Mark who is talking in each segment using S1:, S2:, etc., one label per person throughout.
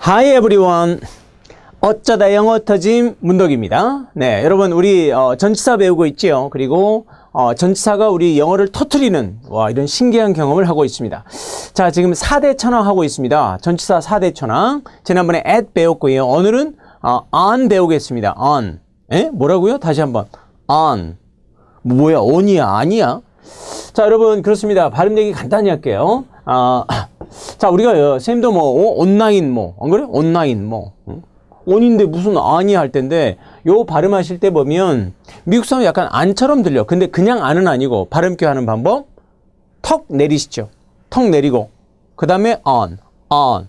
S1: Hi everyone. 어쩌다 영어 터짐 문덕입니다. 네, 여러분 우리 어, 전치사 배우고 있지요. 그리고 어, 전치사가 우리 영어를 터트리는 와 이런 신기한 경험을 하고 있습니다. 자, 지금 4대 천왕 하고 있습니다. 전치사 4대 천왕. 지난번에 at 배웠고요. 오늘은 어, on 배우겠습니다. on. 에? 뭐라고요? 다시 한번. on. 뭐야? on이야? 아니야? 자, 여러분, 그렇습니다. 발음 얘기 간단히 할게요. 아, 자, 우리가, 요 선생님도 뭐, 어? 온라인 뭐, 안 그래? 온라인 뭐. 응? 온인데 무슨 아니 할 텐데, 요 발음하실 때 보면, 미국 사람 약간 안처럼 들려. 근데 그냥 안은 아니고, 발음표 하는 방법, 턱 내리시죠. 턱 내리고, 그 다음에 on, on.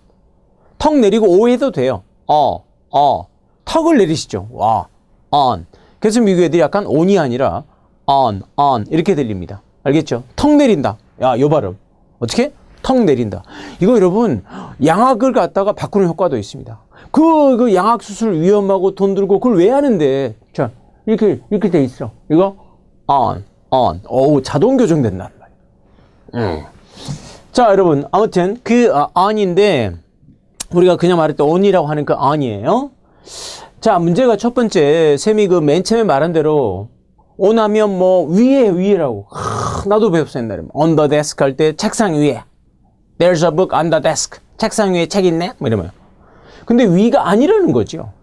S1: 턱 내리고 오 해도 돼요. 어, 어. 턱을 내리시죠. 와, on. 그래서 미국 애들이 약간 on이 아니라 on, on 이렇게 들립니다. 알겠죠? 턱 내린다. 야, 요 발음. 어떻게? 턱 내린다. 이거 여러분 양악을 갖다가 바꾸는 효과도 있습니다. 그, 그 양악 수술 위험하고 돈 들고 그걸 왜 하는데? 자, 이렇게 이렇게 돼 있어. 이거 on, on. 오, 자동 교정된다는 말이야. 음. 자, 여러분 아무튼 그 아, on인데 우리가 그냥 말했던 on이라고 하는 그 on이에요. 자, 문제가 첫 번째, 쌤이 그 맨 처음에 말한 대로, on하면 뭐, 위에, 위에라고. 하, 나도 배웠어, 옛날에. on the desk 할 때, 책상 위에. There's a book on the desk. 책상 위에 책 있네? 뭐 이러면. 근데 위가 아니라는 거죠.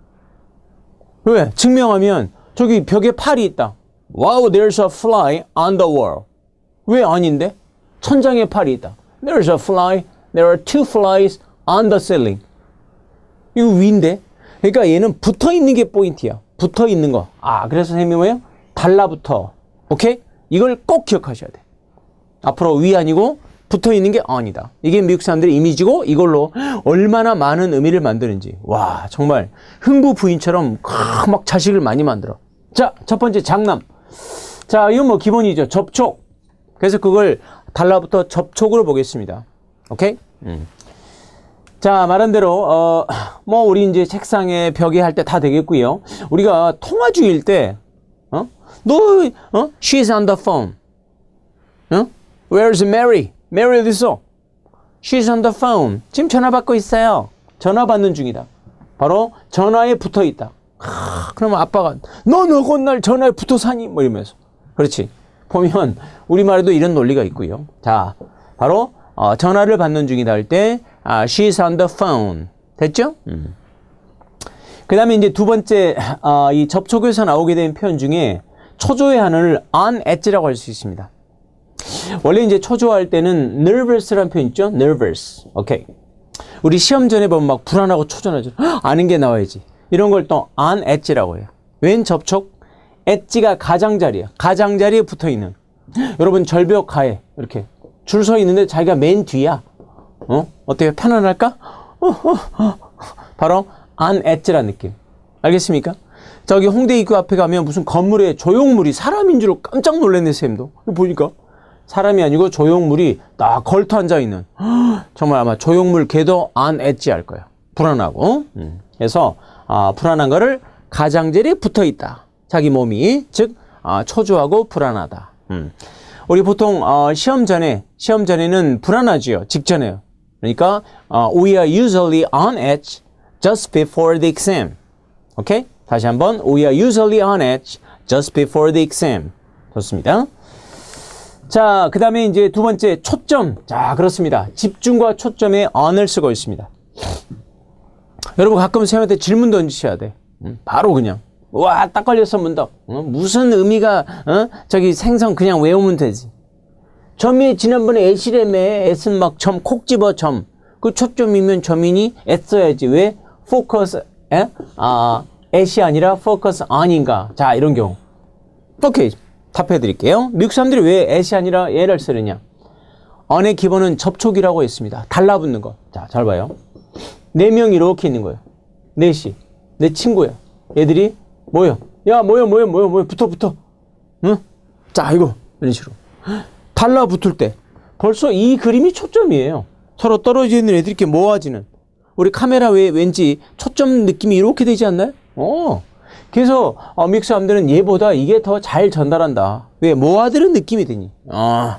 S1: 왜? 증명하면, 저기 벽에 팔이 있다. Wow, there's a fly on the wall. 왜 아닌데? 천장에 팔이 있다. There's a fly. There are two flies on the ceiling. 이거 위인데? 그러니까 얘는 붙어 있는 게 포인트야. 붙어 있는 거. 아, 그래서 선생님이 뭐예요? 달라붙어. 오케이? 이걸 꼭 기억하셔야 돼. 앞으로 위 아니고 붙어 있는 게 on이다. 이게 미국 사람들의 이미지고 이걸로 얼마나 많은 의미를 만드는지. 와, 정말 흥부 부인처럼 막 자식을 많이 만들어. 자, 첫 번째 장남. 자, 이건 뭐 기본이죠. 접촉. 그래서 그걸 달라붙어 접촉으로 보겠습니다. 오케이? 음. 자, 말한 대로, 어, 뭐, 우리 이제 책상에 벽에 할 때 다 되겠고요. 우리가 통화 중일 때, 어? 너, 어? She's on the phone. 어? Where's Mary? Mary 어디 있어? She's on the phone. 지금 전화 받고 있어요. 전화 받는 중이다. 바로 전화에 붙어 있다. 하, 그러면 아빠가, 너 너건 날 전화에 붙어 사니? 뭐 이러면서. 그렇지. 보면, 우리말에도 이런 논리가 있고요. 자, 바로, 어, 전화를 받는 중이다 할 때, 아, she's on the phone. 됐죠? 음. 그 다음에 이제 두 번째, 어, 이 접촉에서 나오게 된 표현 중에 초조의 한을 on edge라고 할 수 있습니다. 원래 이제 초조할 때는 nervous라는 표현 있죠? nervous. 오케이. 우리 시험 전에 보면 막 불안하고 초조하죠. 헉, 아는 게 나와야지. 이런 걸또 on edge라고 해요. 웬 접촉? 엣지가 가장자리야. 가장자리에 붙어 있는. 여러분 절벽 가에 이렇게 줄 서 있는데 자기가 맨 뒤야. 어? 어때요? 편안할까? 바로 on edge라는 느낌. 알겠습니까? 저기 홍대 입구 앞에 가면 무슨 건물에 조형물이 사람인 줄 깜짝 놀랐네, 쌤도. 보니까. 사람이 아니고 조형물이 딱 걸터 앉아 있는. 정말 아마 조형물 개도 on edge 할 거야. 불안하고. 음. 그래서, 아, 불안한 거를 가장자리에 붙어 있다. 자기 몸이. 즉, 아, 초조하고 불안하다. 음. 우리 보통, 어, 시험 전에, 시험 전에는 불안하지요. 직전에요. 그러니까, 어, we are usually on edge just before the exam. 오케이? 다시 한번, we are usually on edge just before the exam. 좋습니다. 자, 그 다음에 이제 두 번째, 초점. 자, 그렇습니다. 집중과 초점에 on을 쓰고 있습니다. 여러분 가끔 쌤한테 질문 던지셔야 돼. 음, 바로 그냥. 와, 딱 걸렸어, 문덕. 어, 무슨 의미가, 어? 저기 생성 그냥 외우면 되지. 점이 지난번에 애시래매 애쓴 막 점, 콕 집어 점. 그 초점이면 점이니 애써야지. 왜? 포커스, 에? 아, 애시 아니라 포커스 on인가. 자, 이런 경우. 오케이. 답해 드릴게요. 미국 사람들이 왜 애시 아니라 얘를 쓰느냐? on의 기본은 접촉이라고 했습니다. 달라붙는 거. 자, 잘 봐요. 네 명이 이렇게 있는 거예요. 넷이. 내 친구야. 얘들이 모여. 야, 모여, 모여, 모여, 모여. 붙어, 붙어. 응? 자, 이거. 이런 식으로. 달라붙을 때. 벌써 이 그림이 초점이에요. 서로 떨어져 있는 애들이 이렇게 모아지는. 우리 카메라 외에 왠지 초점 느낌이 이렇게 되지 않나요? 어. 그래서 어, 미국 사람들은 얘보다 이게 더 잘 전달한다. 왜? 모아들은 느낌이 되니. 아.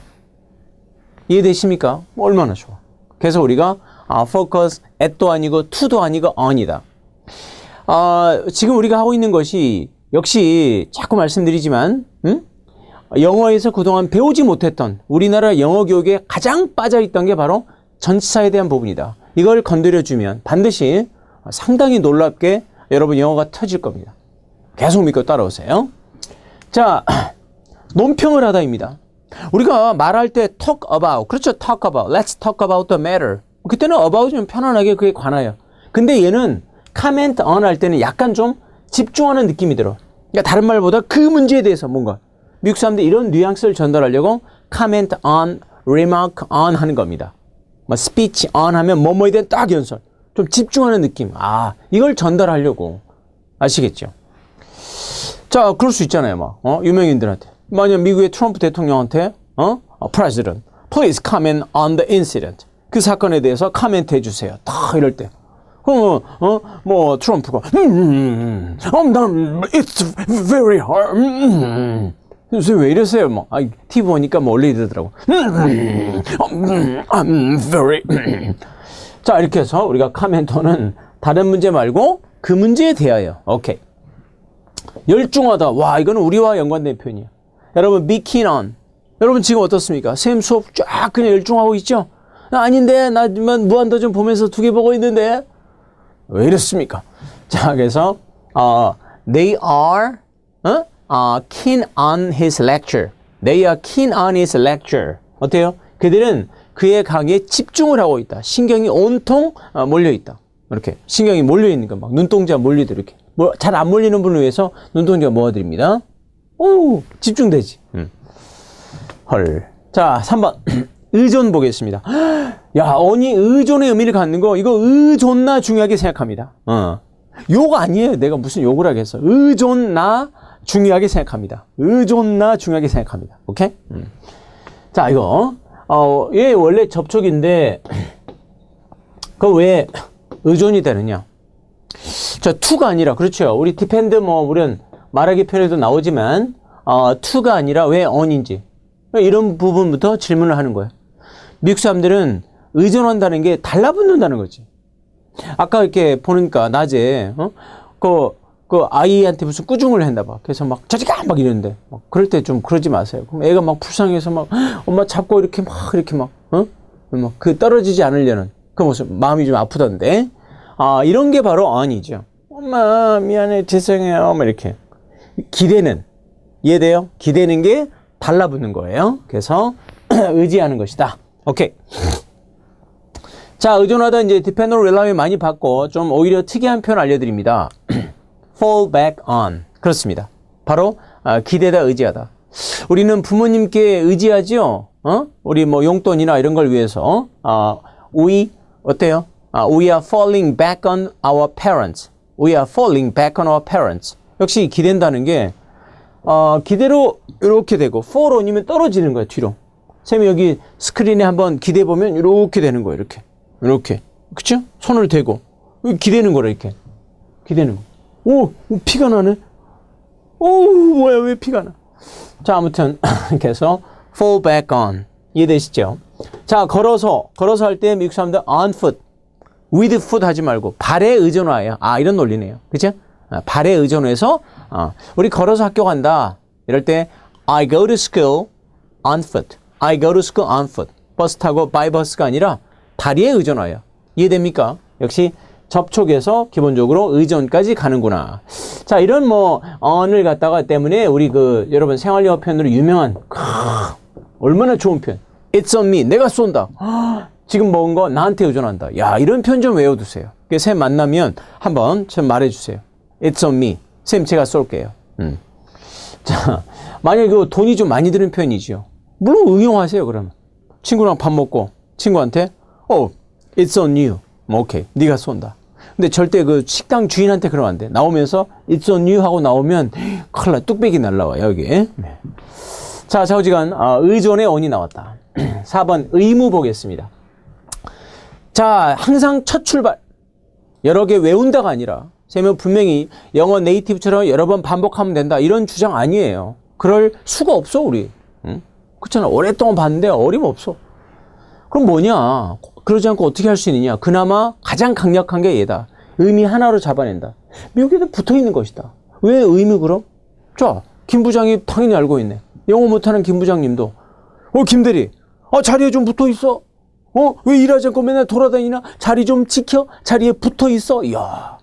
S1: 이해되십니까? 얼마나 좋아. 그래서 우리가 아, focus at도 아니고 to도 아니고 on이다. 아, 지금 우리가 하고 있는 것이 역시 자꾸 말씀드리지만 음? 영어에서 그동안 배우지 못했던 우리나라 영어 교육에 가장 빠져 있던 게 바로 전치사에 대한 부분이다. 이걸 건드려 주면 반드시 상당히 놀랍게 여러분 영어가 터질 겁니다. 계속 믿고 따라오세요. 자, 논평을 하다입니다. 우리가 말할 때 talk about, 그렇죠? talk about, let's talk about the matter. 그때는 about이면 편안하게 그에 관하여. 근데 얘는 comment on 할 때는 약간 좀 집중하는 느낌이 들어. 그러니까 다른 말보다 그 문제에 대해서 뭔가 미국 사람들이 이런 뉘앙스를 전달하려고 comment on, remark on 하는 겁니다. 뭐 speech on 하면 뭐뭐에 대한 딱 연설. 좀 집중하는 느낌. 아, 이걸 전달하려고. 아시겠죠? 자, 그럴 수 있잖아요, 막. 어? 유명인들한테. 만약 미국의 트럼프 대통령한테, 어? 어, President, please comment on the incident. 그 사건에 대해서 코멘트 해주세요. 딱 이럴 때. 그럼, 어, 뭐, 트럼프가, 음, 음, 음, 난, it's very hard. 음, 요새 왜 이러세요? 뭐, 아, TV 보니까 뭐 이러더라고. 음, 음, 음, I'm very. 음. 자, 이렇게 해서 우리가 카멘터는 다른 문제 말고 그 문제에 대하여. 오케이. 열중하다. 와, 이거는 우리와 연관된 표현이야. 여러분, on. 여러분 지금 어떻습니까? 쌤 수업 쫙 그냥 열중하고 있죠? 나 아닌데, 나 무한도전 보면서 두 개 보고 있는데. 왜 이렇습니까? 자, 그래서, 어, they are, 어? 어, keen on his lecture. They are keen on his lecture. 어때요? 그들은 그의 강의에 집중을 하고 있다. 신경이 온통 어, 몰려 있다. 이렇게 신경이 몰려 있는 거 막 눈동자 몰리도 이렇게 뭐, 잘 안 몰리는 분을 위해서 눈동자 모아드립니다. 오 집중되지. 음. 헐. 자 3번 의존 보겠습니다. 야 언이 의존의 의미를 갖는 거 이거 의존나 중요하게 생각합니다. 어. 욕 아니에요. 내가 무슨 욕을 하겠어. 의존나 중요하게 생각합니다. 의존나 중요하게 생각합니다. 오케이? 음. 자 이거 어, 얘 원래 접촉인데 그 왜 의존이 되느냐? 자, to가 아니라 그렇죠. 우리 depend 뭐 우리는 말하기 편에도 나오지만 어, to가 아니라 왜 on인지 이런 부분부터 질문을 하는 거예요. 미국 사람들은 의존한다는 게 달라붙는다는 거지. 아까 이렇게 보니까 낮에 어? 그, 그 아이한테 무슨 꾸중을 했나 봐. 그래서 막 저지가 막 이러는데 막 그럴 때 좀 그러지 마세요. 그럼 애가 막 불쌍해서 막 엄마 잡고 이렇게 막 이렇게 막 어? 막그 떨어지지 않으려는 그 모습 마음이 좀 아프던데 아 이런 게 바로 아니죠. 엄마 미안해 죄송해요. 막 이렇게 기대는 이해돼요? 기대는 게 달라붙는 거예요. 그래서 의지하는 것이다. 오케이. 자, 의존하다 이제 depend로 relay 많이 받고 좀 오히려 특이한 표현 알려드립니다. fall back on. 그렇습니다. 바로 아, 기대다 의지하다. 우리는 부모님께 의지하죠. 어? 우리 뭐 용돈이나 이런 걸 위해서 아, we 어때요? 아, we are falling back on our parents. We are falling back on our parents. 역시 기댄다는 게 어, 기대로 이렇게 되고 fall on이면 떨어지는 거예요 뒤로. 쌤이 여기 스크린에 한번 기대 보면 이렇게 되는 거예요 이렇게 이렇게 그쵸? 손을 대고 기대는 거라 이렇게 기대는 거. 오, 오 피가 나네. 오 뭐야 왜 피가 나? 자 아무튼 그래서 fall back on 이해되시죠? 자 걸어서 걸어서 할 때 미국 사람들 on foot with foot 하지 말고 발에 의존하여 아 이런 논리네요. 그죠? 아, 발에 의존해서 어, 우리 걸어서 학교 간다 이럴 때 I go to school on foot. I go to school on foot. 버스 타고 by 버스가 아니라 다리에 의존하여 이해됩니까? 역시 접촉에서 기본적으로 의존까지 가는구나. 자, 이런 뭐 on을 갖다가 때문에 우리 그 여러분 생활영어 표현으로 유명한 크, 얼마나 좋은 표현. It's on me. 내가 쏜다. 지금 먹은 거 나한테 의존한다. 야, 이런 표현 좀 외워두세요. 쌤 만나면 한번 좀 말해주세요. It's on me. 쌤 제가 쏠게요. 음. 자, 만약에 그 돈이 좀 많이 드는 표현이지요. 물론 응용하세요, 그러면. 친구랑 밥 먹고 친구한테 어, it's on you. 뭐, 오케이. 네가 쏜다. 근데 절대 그 식당 주인한테 그러면 안 돼. 나오면서 it's on you 하고 나오면 큰일 나. 뚝배기 날라와, 여기. 네. 자, 좌우지간 어, 의존의 on이 나왔다. 4번 의무 보겠습니다. 자, 항상 첫 출발. 여러 개 외운다가 아니라 쌤은 분명히 영어 네이티브처럼 여러 번 반복하면 된다. 이런 주장 아니에요. 그럴 수가 없어, 우리. 응? 그렇잖아. 오랫동안 봤는데 어림없어. 그럼 뭐냐? 그러지 않고 어떻게 할 수 있느냐? 그나마 가장 강력한 게 얘다. 의미 하나로 잡아낸다. 미국에도 붙어 있는 것이다. 왜 의미 그럼? 자, 김 부장이 당연히 알고 있네. 영어 못하는 김 부장님도. 어, 김 대리. 어, 자리에 좀 붙어 있어. 어, 왜 일하지 않고 맨날 돌아다니나? 자리 좀 지켜. 자리에 붙어 있어. 이야,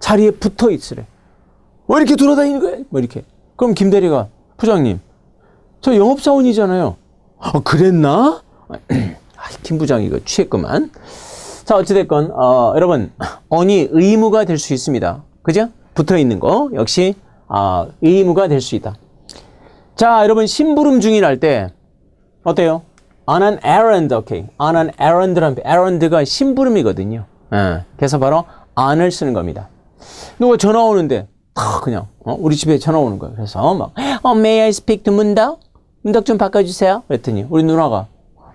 S1: 자리에 붙어 있으래. 왜 이렇게 돌아다니는 거야? 뭐 이렇게. 그럼 김 대리가, 부장님, 저 영업사원이잖아요. 어, 그랬나? 아, 김 부장 이거 취했구만. 자, 어찌됐건, 어, 여러분, 언이 의무가 될 수 있습니다. 그죠? 붙어 있는 거, 역시, 아, 의무가 될 수 있다. 자, 여러분, 심부름 중이랄 때, 어때요? On an errand, 오케이. on an errand란, errand가 심부름이거든요. 예, 그래서 바로 on을 쓰는 겁니다. 누가 전화 오는데, 다 그냥, 어, 우리 집에 전화 오는 거예요. 그래서 막, 어, may I speak to 문덕? 문덕 좀 바꿔주세요. 그랬더니, 우리 누나가,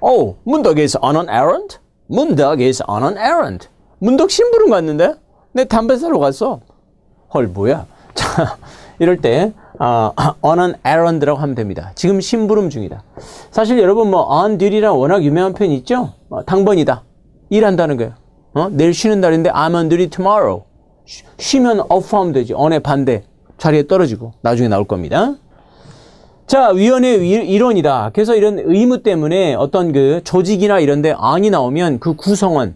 S1: oh, 문덕 is on an errand? 문덕 is on an errand. 문덕 심부름 갔는데? 내 담배 사러 갔어. 헐, 뭐야? 자, 이럴 때, 아, on an errand라고 하면 됩니다. 지금 심부름 중이다. 사실 여러분 뭐 on duty랑 워낙 유명한 표현 있죠? 어, 당번이다. 일한다는 거예요. 어? 내일 쉬는 날인데 I'm on duty tomorrow. 쉬- 쉬면 off 하면 되지. on의 반대. 자리에 떨어지고 나중에 나올 겁니다. 자, 위원회 위- 일원이다. 그래서 이런 의무 때문에 어떤 그 조직이나 이런데 on이 나오면 그 구성원,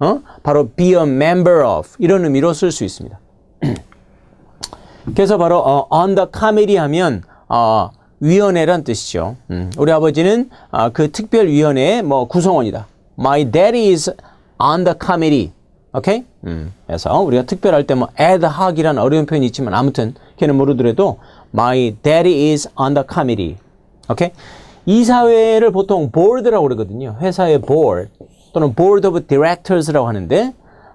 S1: 어? 바로 be a member of 이런 의미로 쓸 수 있습니다. 그래서 바로 어, on the committee 하면 어, 위원회란 뜻이죠. 음, 우리 아버지는 아, 그 특별위원회의 뭐 구성원이다. My daddy is on the committee. 오케이? 음, 그래서 우리가 특별할 때 뭐 ad hoc이라는 어려운 표현이 있지만 아무튼 걔는 모르더라도 My daddy is on the committee. 오케이? 이사회를 보통 board라고 그러거든요. 회사의 board 또는 board of directors라고 하는데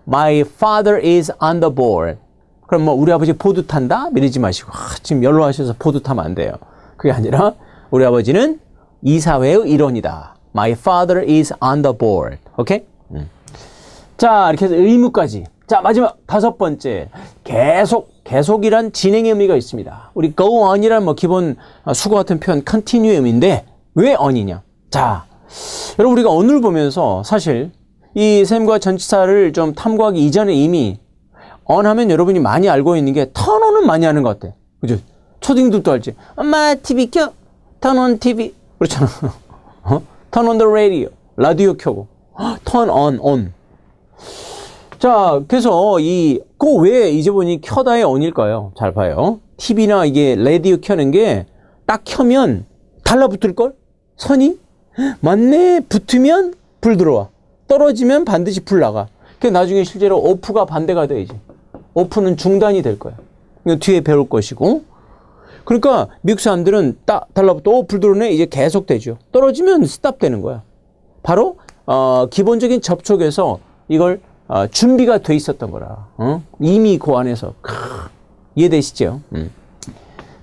S1: My father is on the board. 그럼 뭐 우리 아버지 보드 탄다? 이러지 마시고 아, 지금 연로하셔서 보드 타면 안 돼요. 그게 아니라 우리 아버지는 이 사회의 일원이다. My father is on the board. 오케이? 음. 자 이렇게 해서 의무까지. 자 마지막 다섯 번째 계속 계속이란 진행의 의미가 있습니다. 우리 go on이란 뭐 기본 어, 수거 같은 표현 continuum인데 왜 on이냐? 자 여러분 우리가 on을 보면서 사실 이 샘과 전치사를 좀 탐구하기 이전에 이미 on 하면 여러분이 많이 알고 있는 게 턴온은 많이 하는 것 같아. 그죠? 초딩들도 알지. 엄마 TV 켜. 턴온 TV. 그렇잖아. 어? Turn on the radio. 라디오 켜고. Turn on, on. 자, 그래서 이, 그 왜 이제 보니 켜다의 on일까요? 잘 봐요. TV나 이게 라디오 켜는 게 딱 켜면 달라붙을 걸? 선이? 맞네. 붙으면 불 들어와. 떨어지면 반드시 불 나가. 그 나중에 실제로 오프가 반대가 돼야지. 오프는 중단이 될 거야. 이거 뒤에 배울 것이고. 그러니까 미국 사람들은 딱 달라붙어 어, 불 들어오네 이제 계속 되죠. 떨어지면 스탑 되는 거야. 바로 어, 기본적인 접촉에서 이걸 어, 준비가 돼 있었던 거라. 어? 이미 그 안에서 크, 이해되시죠? 음.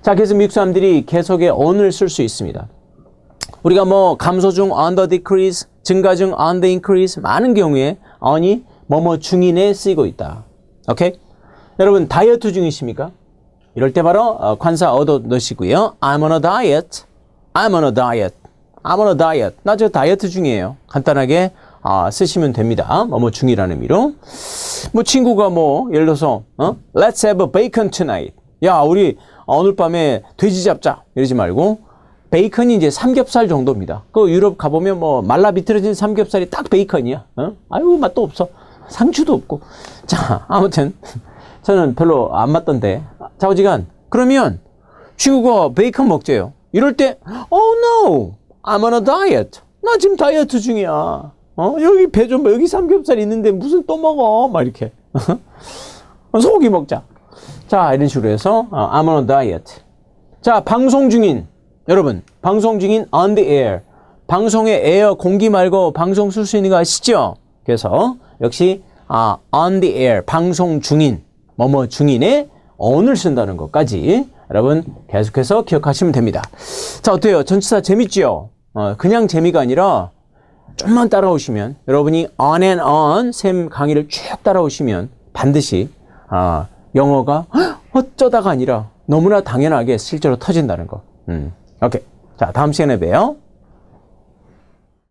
S1: 자, 그래서 미국 사람들이 계속의 on을 쓸 수 있습니다. 우리가 뭐 감소 중 on the decrease, 증가 중 on the increase 많은 경우에 on이 뭐뭐 중인에 쓰이고 있다. 오케이? 여러분 다이어트 중이십니까? 이럴 때 바로 어, 관사 얻어 넣으시고요. I'm on a diet. I'm on a diet. I'm on a diet. 나 저 다이어트 중이에요. 간단하게 아, 쓰시면 됩니다. 뭐뭐 중이라는 의미로. 뭐 친구가 뭐 예를 들어서 어? Let's have a bacon tonight. 야, 우리 오늘 밤에 돼지 잡자. 이러지 말고 베이컨이 이제 삼겹살 정도입니다. 그 유럽 가보면 뭐 말라 비틀어진 삼겹살이 딱 베이컨이야. 어? 아유 맛도 없어. 상추도 없고. 자 아무튼 저는 별로 안 맞던데. 자 어지간 그러면 친구가 베이컨 먹재요. 이럴 때 Oh no, I'm on a diet. 나 지금 다이어트 중이야. 어 여기 배좀 여기 삼겹살 있는데 무슨 또 먹어? 막 이렇게 소고기 먹자. 자 이런 식으로 해서 어, I'm on a diet. 자 방송 중인 여러분 방송 중인 on the air 방송에 에어 공기 말고 방송 쓸 수 있는 거 아시죠? 그래서 역시 아 on the air 방송 중인 뭐뭐 중인의 on을 쓴다는 것까지 여러분 계속해서 기억하시면 됩니다. 자 어때요? 전치사 재밌지요? 어, 그냥 재미가 아니라 좀만 따라오시면 여러분이 on and on 샘 강의를 쭉 따라오시면 반드시 아, 영어가 헉, 어쩌다가 아니라 너무나 당연하게 실제로 터진다는 거. 음. 오케이. 자, 다음 시간에 봬요.